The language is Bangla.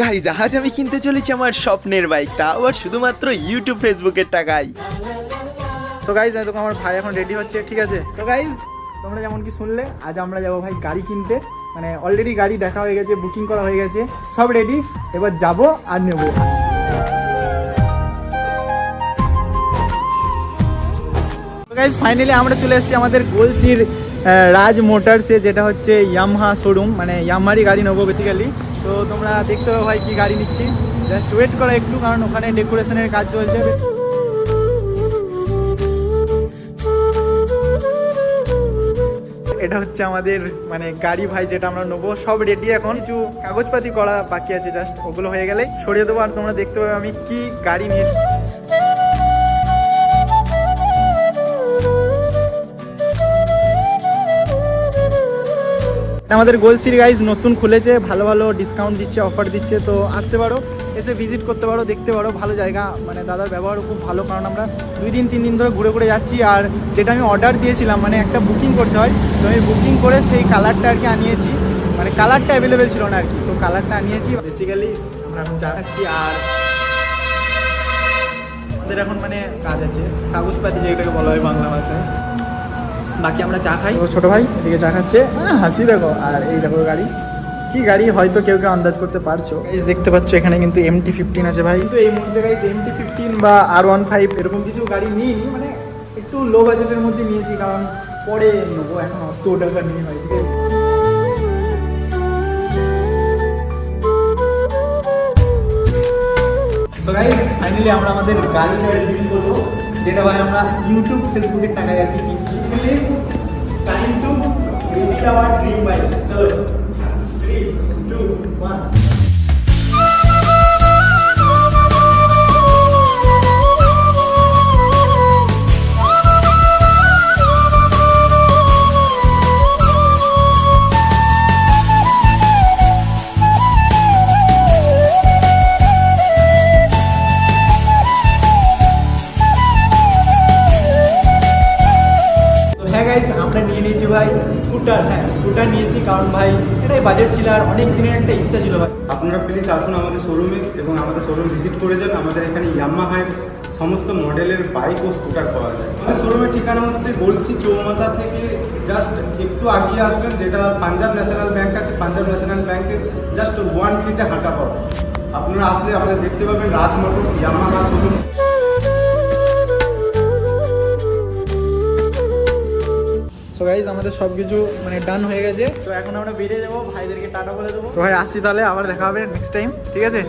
গাইজ আজ আমি কিনতে চলেছি আমার স্বপ্নের বাইক তা আবার শুধুমাত্র ইউটিউব ফেসবুকের টাকায়। তো গাইজ দেখো আমার ভাই এখন রেডি হচ্ছে ঠিক আছে? তো গাইজ তোমরা যেমন কি শুনলে আজ আমরা যাব ভাই গাড়ি কিনতে। মানে অলরেডি গাড়ি দেখা হয়ে গেছে বুকিং করা হয়ে গেছে সব রেডি এবার যাব আর নেব। গাইজ ফাইনালি আমরা চলে এসেছি আমাদের গোলচির রাজ মোটরসে যেটা হচ্ছে ইয়ামহা শোরুম মানে ইয়ামহারই গাড়ি নেব বেসিক্যালি তো তোমরা দেখতে পাবো ভাই কি গাড়ি নিচ্ছি। জাস্ট ওয়েট করো একটু, কারণ ওখানে ডেকোরেশনের কাজ চলছে। এটা হচ্ছে আমাদের মানে গাড়ি ভাই, যেটা আমরা নেব। সব রেডি এখন। কিছু কাগজপাতি করা বাকি আছে জাস্ট ওগুলো হয়ে গেলে সরিয়ে দেবো। আর তোমরা দেখতে পাবে আমি কি গাড়ি নিয়েছি। আমাদের গোলসির গাইজ নতুন খুলেছে, ভালো ভালো ডিসকাউন্ট দিচ্ছে অফার দিচ্ছে, তো আসতে পারো, এসে ভিজিট করতে পারো, দেখতে পারো, ভালো জায়গা মানে দাদার ব্যবহারও খুব ভালো, কারণ আমরা দুই দিন, তিন দিন ধরে ঘুরে ঘুরে যাচ্ছি, আর যেটা আমি অর্ডার দিয়েছিলাম মানে একটা বুকিং করতে হয়, তো আমি বুকিং করে সেই কালারটা আর কি আনিয়েছি মানে কালারটা অ্যাভেলেবেল ছিল না আর কি, তো কালারটা আনিয়েছি বেসিক্যালি আমরা এখন আর আমাদের এখন মানে কাজ আছে, কাগজপাতি যেটাকে বলা হয় বাংলা ভাষায়। বাকি আমরা চা খাই। ও ছোট ভাই এদিকে চা খাচ্ছে। হাসি দেখো। আর এই দেখো গাড়ি। কি গাড়ি? হয়তো কেউ কেউ আন্দাজ করতে পারছ। গাইজ দেখতে পাচ্ছ এখানে কিন্তু এমটি ফিফটিন আছে ভাই। কিন্তু এই মুহূর্তে গাইজ এমটি ফিফটিন বা আর ওয়ান ফাইভ এরকম কিছু গাড়ি নিইনি মানে একটু লো বাজেটের মধ্যে নিয়েছি কারণ পরে নেব এখন অত টাকা নিয়ে হয় ঠিক আছে? সো গাইজ ফাইনালি আমরা আমাদের করব যেটা ভাই আমরা ইউটিউব ফেসবুকের টাকায় আর কি কিনছি। Time to fulfill our dream by third. Three, two, one. ভাই স্কুটার হ্যাঁ স্কুটার নিয়েছি কারণ ভাই এটাই বাজেট ছিল আর অনেক দিনের একটা ইচ্ছা ছিল ভাই। আপনারা প্লিজ আসুন আমাদের শোরুমে এবং আমাদের শোরুম ভিজিট করে যান। আমাদের এখানে ইয়ামাহার সমস্ত মডেলের বাইক ও স্কুটার পাওয়া যায়। আমাদের শোরুমের ঠিকানা হচ্ছে গলসি চৌমাথা থেকে জাস্ট একটু আগিয়ে আসবেন, যেটা পাঞ্জাব ন্যাশনাল ব্যাংক আছে। পাঞ্জাব ন্যাশনাল ব্যাংকের জাস্ট ওয়ান মিনিটে হাঁটা পাবেন আপনারা আসলে আপনারা দেখতে পাবেন Raj motors Yamaha showroom so guys আমাদের সব কিছু মানে ডান হয়ে গেছে। তো এখন আমরা বেরিয়ে যাব ভাইদেরকে টাটা বলে দেবো। তো ভাই আসছি তাহলে আবার দেখা হবে নেক্সট টাইম ঠিক আছে?